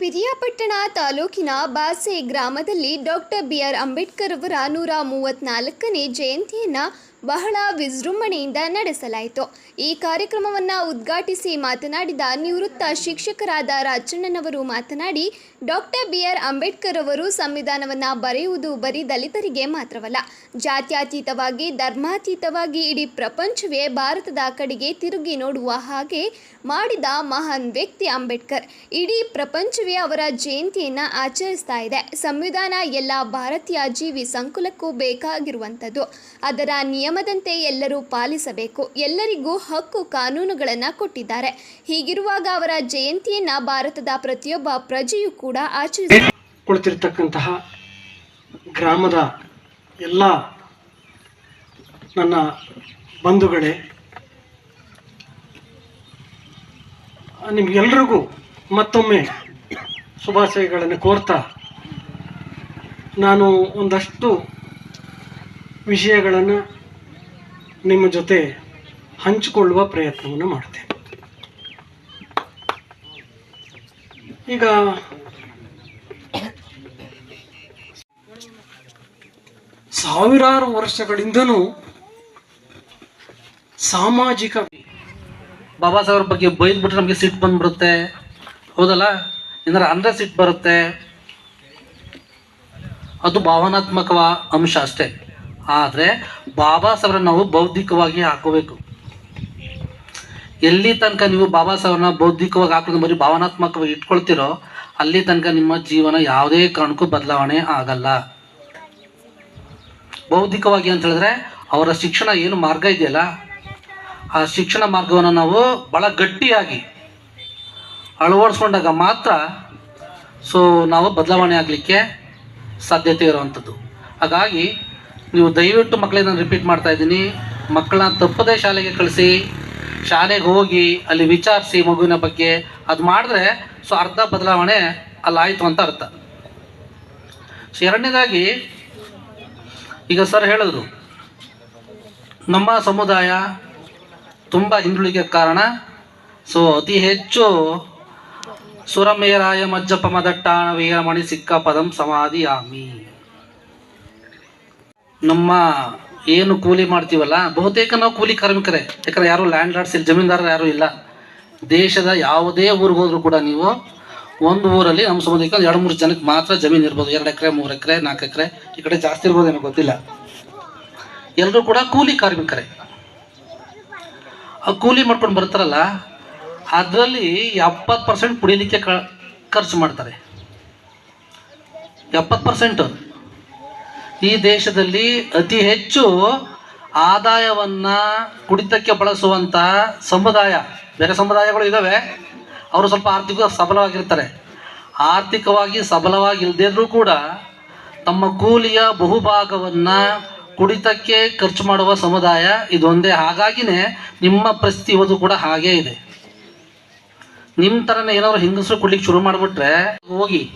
ಪಿರಿಯಾಪಟ್ಟಣ ತಾಲೂಕಿನ ಬಾಸೆ ಗ್ರಾಮದಲ್ಲಿ ಡಾಕ್ಟರ್ ಬಿ ಆರ್ ಅಂಬೇಡ್ಕರ್ ಅವರ ನೂರ ಮೂವತ್ತ್ನಾಲ್ಕನೇ ಜಯಂತಿಯನ್ನು ಬಹಳ ವಿಜೃಂಭಣೆಯಿಂದ ನಡೆಸಲಾಯಿತು. ಈ ಕಾರ್ಯಕ್ರಮವನ್ನು ಉದ್ಘಾಟಿಸಿ ಮಾತನಾಡಿದ ನಿವೃತ್ತ ಶಿಕ್ಷಕರಾದ ರಾಜಣ್ಣನವರು ಮಾತನಾಡಿ, ಡಾಕ್ಟರ್ ಬಿ ಆರ್ ಅಂಬೇಡ್ಕರ್ ಅವರು ಸಂವಿಧಾನವನ್ನು ಬರೆಯುವುದು ಬರೀ ದಲಿತರಿಗೆ ಮಾತ್ರವಲ್ಲ, ಜಾತ್ಯತೀತವಾಗಿ, ಧರ್ಮಾತೀತವಾಗಿ ಇಡೀ ಪ್ರಪಂಚವೇ ಭಾರತದ ಕಡೆಗೆ ತಿರುಗಿ ನೋಡುವ ಹಾಗೆ ಮಾಡಿದ ಮಹಾನ್ ವ್ಯಕ್ತಿ ಅಂಬೇಡ್ಕರ್. ಇಡೀ ಪ್ರಪಂಚವೇ ಅವರ ಜಯಂತಿಯನ್ನು ಆಚರಿಸ್ತಾ ಇದೆ. ಸಂವಿಧಾನ ಎಲ್ಲ ಭಾರತೀಯ ಜೀವಿ ಸಂಕುಲಕ್ಕೂ ಬೇಕಾಗಿರುವಂಥದ್ದು. ಅದರ ನಿಯಮದಂತೆ ಎಲ್ಲರೂ ಪಾಲಿಸಬೇಕು. ಎಲ್ಲರಿಗೂ ಹಕ್ಕು ಕಾನೂನುಗಳನ್ನು ಕೊಟ್ಟಿದ್ದಾರೆ. ಹೀಗಿರುವಾಗ ಅವರ ಜಯಂತಿಯನ್ನು ಭಾರತದ ಪ್ರತಿಯೊಬ್ಬ ಪ್ರಜೆಯೂ ಕೂಡ ಆಚರಿಸಿರ್ತಕ್ಕಂತಹ ಕುಳಿತಿರ್ತಕ್ಕಂತಹ ಗ್ರಾಮದ ಎಲ್ಲ ನನ್ನ ಬಂಧುಗಳೇ, ನಿಮಗೆಲ್ರಿಗೂ ಮತ್ತೊಮ್ಮೆ ಶುಭಾಶಯಗಳನ್ನು ಕೋರ್ತಾ ನಾನು ಒಂದಷ್ಟು ವಿಷಯಗಳನ್ನು ನಿಮ್ಮ ಜೊತೆ ಹಂಚಿಕೊಳ್ಳುವ ಪ್ರಯತ್ನವನ್ನು ಮಾಡ್ತೇನೆ ಈಗ ಸಾವಿರಾರು ವರ್ಷಗಳಿಂದನೂ ಸಾಮಾಜಿಕ ಬಾಬಾ ಸಾಹೇಬ್ರ ಬಗ್ಗೆ ಬೈದ್ಬಿಟ್ರೆ ನಮಗೆ ಸಿಟ್ಟು ಬಂದ್ಬಿಡುತ್ತೆ. ಹೌದಲ್ಲ? ಏನಾರ ಅಂದ್ರೆ ಸಿಟ್ಟು ಬರುತ್ತೆ. ಅದು ಭಾವನಾತ್ಮಕವ ಅಂಶ ಅಷ್ಟೇ. ಆದರೆ ಬಾಬಾ ಸಾಹೇಬ್ರನ್ನ ನಾವು ಬೌದ್ಧಿಕವಾಗಿ ಹಾಕೋಬೇಕು. ಎಲ್ಲಿ ತನಕ ನೀವು ಬಾಬಾ ಸಾಹೇಬ್ರನ್ನ ಬೌದ್ಧಿಕವಾಗಿ ಹಾಕೋದು ಬರೀ ಭಾವನಾತ್ಮಕವಾಗಿ ಇಟ್ಕೊಳ್ತಿರೋ ಅಲ್ಲಿ ತನಕ ನಿಮ್ಮ ಜೀವನ ಯಾವುದೇ ಕಾರಣಕ್ಕೂ ಬದಲಾವಣೆ ಆಗಲ್ಲ. ಬೌದ್ಧಿಕವಾಗಿ ಅಂತ ಹೇಳಿದ್ರೆ ಅವರ ಶಿಕ್ಷಣ ಏನು ಮಾರ್ಗ ಇದೆಯಲ್ಲ, ಆ ಶಿಕ್ಷಣ ಮಾರ್ಗವನ್ನು ನಾವು ಭಾಳ ಗಟ್ಟಿಯಾಗಿ ಅಳವಡಿಸ್ಕೊಂಡಾಗ ಮಾತ್ರ ಸೊ ನಾವು ಬದಲಾವಣೆ ಆಗಲಿಕ್ಕೆ ಸಾಧ್ಯತೆ ಇರುವಂಥದ್ದು. ಹಾಗಾಗಿ ನೀವು ದಯವಿಟ್ಟು ಮಕ್ಕಳನ್ನ ರಿಪೀಟ್ ಮಾಡ್ತಾ ಇದ್ದೀನಿ. ಮಕ್ಕಳನ್ನ ತಪ್ಪದೇ ಶಾಲೆಗೆ ಕಳಿಸಿ, ಶಾಲೆಗೆ ಹೋಗಿ ಅಲ್ಲಿ ವಿಚಾರಿಸಿ ಮಗುವಿನ ಬಗ್ಗೆ. ಅದು ಮಾಡಿದ್ರೆ ಸೊ ಅರ್ಧ ಬದಲಾವಣೆ ಅಲ್ಲಾಯಿತು ಅಂತ ಅರ್ಥ. ಸೊ ಎರಡನೇದಾಗಿ, ಈಗ ಸರ್ ಹೇಳಿದ್ರು, ನಮ್ಮ ಸಮುದಾಯ ತುಂಬ ಹಿಂದುಳಿಗೆ ಕಾರಣ. ಸೊ ಅತಿ ಹೆಚ್ಚು ಸುರಮೇರಾಯ ಮಜ್ಜಪ್ಪ ಮದಟ್ಟಾಣ ವೀರಮಣಿ ಸಿಕ್ಕ ಪದಂ ಸಮಾಧಿಯಾಮಿ. ನಮ್ಮ ಏನು ಕೂಲಿ ಮಾಡ್ತೀವಲ್ಲ, ಬಹುತೇಕ ನಾವು ಕೂಲಿ ಕಾರ್ಮಿಕರೇ. ಯಾಕಂದ್ರೆ ಯಾರು ಲ್ಯಾಂಡ್ ಲಾರ್ಡ್ಸ್ ಇಲ್ಲಿ, ಜಮೀನ್ದಾರರು ಯಾರು ಇಲ್ಲ. ದೇಶದ ಯಾವುದೇ ಊರಿಗೆ ಹೋದ್ರು ಕೂಡ ನೀವು ಒಂದು ಊರಲ್ಲಿ ನಮ್ಮ ಸಂಬಂಧಿಕ ಎರಡು ಮೂರು ಜನಕ್ಕೆ ಮಾತ್ರ ಜಮೀನು ಇರ್ಬೋದು. ಎರಡು ಎಕರೆ, ಮೂರು ಎಕರೆ, ನಾಲ್ಕು ಎಕರೆ, ಈ ಕಡೆ ಜಾಸ್ತಿ ಇರ್ಬೋದು ಏನೋ ಗೊತ್ತಿಲ್ಲ. ಎಲ್ಲರೂ ಕೂಡ ಕೂಲಿ ಕಾರ್ಮಿಕರೇ. ಆ ಕೂಲಿ ಮಾಡ್ಕೊಂಡು ಬರ್ತಾರಲ್ಲ, ಅದರಲ್ಲಿ ಎಪ್ಪತ್ತು ಪರ್ಸೆಂಟ್ ಕುಡಿಲಿಕ್ಕೆ ಕ, ಖರ್ಚು ಮಾಡ್ತಾರೆ. ಎಪ್ಪತ್ತು ಪರ್ಸೆಂಟು ಈ ದೇಶದಲ್ಲಿ ಅತಿ ಹೆಚ್ಚು ಆದಾಯವನ್ನು ಕುಡಿತಕ್ಕೆ ಬಳಸುವಂಥ ಸಮುದಾಯ, ಬೇರೆ ಸಮುದಾಯಗಳು ಇದ್ದಾವೆ ಅವರು ಸ್ವಲ್ಪ ಆರ್ಥಿಕ ಸಬಲವಾಗಿರ್ತಾರೆ. ಆರ್ಥಿಕವಾಗಿ ಸಬಲವಾಗಿಲ್ಲದಿದ್ರೂ ಕೂಡ ತಮ್ಮ ಕೂಲಿಯ ಬಹುಭಾಗವನ್ನು ಕುಡಿತಕ್ಕೆ ಖರ್ಚು ಮಾಡುವ ಸಮುದಾಯ ಇದೊಂದೇ. ಹಾಗಾಗಿನೇ ನಿಮ್ಮ ಪರಿಸ್ಥಿತಿ ಇವತ್ತು ಕೂಡ ಹಾಗೇ ಇದೆ. ನಿಮ್ಮ ಥರನೇ ಏನಾದ್ರು ಹೆಂಗಸರು ಕುಡ್ಲಿಕ್ಕೆ ಶುರು ಮಾಡಿಬಿಟ್ರೆ ಹೋಗಿ.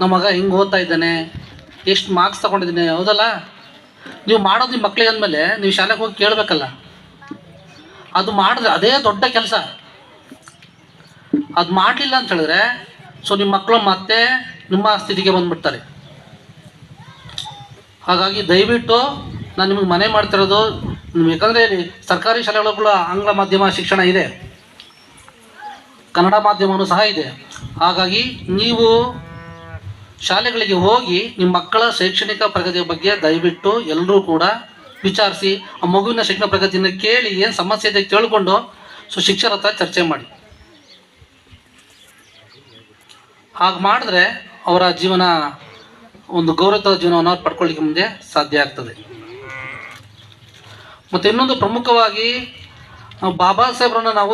ನಮ್ಮ ಮಗ ಹಿಂಗೆ ಓದ್ತಾ ಇದ್ದಾನೆ? ಎಷ್ಟು ಮಾರ್ಕ್ಸ್ ತಗೊಂಡಿದ್ದೀನಿ, ಹೌದಲ್ಲ? ನೀವು ಮಾಡೋದು ನಿಮ್ಮ ಮಕ್ಳಿಗೆ ಅಂದಮೇಲೆ ನೀವು ಶಾಲೆಗೆ ಹೋಗಿ ಕೇಳಬೇಕಲ್ಲ. ಅದು ಮಾಡಿದ್ರೆ ಅದೇ ದೊಡ್ಡ ಕೆಲಸ. ಅದು ಮಾಡಲಿಲ್ಲ ಅಂತ ಹೇಳಿದ್ರೆ ಸೊ ನಿಮ್ಮ ಮಕ್ಕಳು ಮತ್ತೆ ನಿಮ್ಮ ಸ್ಥಿತಿಗೆ ಬಂದ್ಬಿಡ್ತಾರೆ. ಹಾಗಾಗಿ ದಯವಿಟ್ಟು ನಾನು ನಿಮಗೆ ಮನೆ ಮಾಡ್ತಿರೋದು ಯಾಕಂದರೆ ಸರ್ಕಾರಿ ಶಾಲೆಗಳು ಆಂಗ್ಲ ಮಾಧ್ಯಮ ಶಿಕ್ಷಣ ಇದೆ. ಕನ್ನಡ ಮಾಧ್ಯಮವೂ ಸಹ ಇದೆ. ಹಾಗಾಗಿ ನೀವು ಶಾಲೆಗಳಿಗೆ ಹೋಗಿ ನಿಮ್ಮ ಮಕ್ಕಳ ಶೈಕ್ಷಣಿಕ ಪ್ರಗತಿಯ ಬಗ್ಗೆ ದಯವಿಟ್ಟು ಎಲ್ಲರೂ ಕೂಡ ವಿಚಾರಿಸಿ, ಆ ಮಗುವಿನ ಶಿಕ್ಷಣ ಪ್ರಗತಿಯನ್ನು ಕೇಳಿ ಏನು ಸಮಸ್ಯೆ ಇದೆ ಕೇಳಿಕೊಂಡು ಸೊ ಶಿಕ್ಷಕರ ಹತ್ರ ಚರ್ಚೆ ಮಾಡಿ. ಹಾಗೆ ಮಾಡಿದ್ರೆ ಅವರ ಜೀವನ ಒಂದು ಗೌರವದ ಜೀವನವನ್ನು ಅವ್ರು ಪಡ್ಕೊಳ್ಳಿಕ್ಕೆ ಮುಂದೆ ಸಾಧ್ಯ ಆಗ್ತದೆ. ಮತ್ತು ಇನ್ನೊಂದು ಪ್ರಮುಖವಾಗಿ ಬಾಬಾ ಸಾಹೇಬ್ರನ್ನ ನಾವು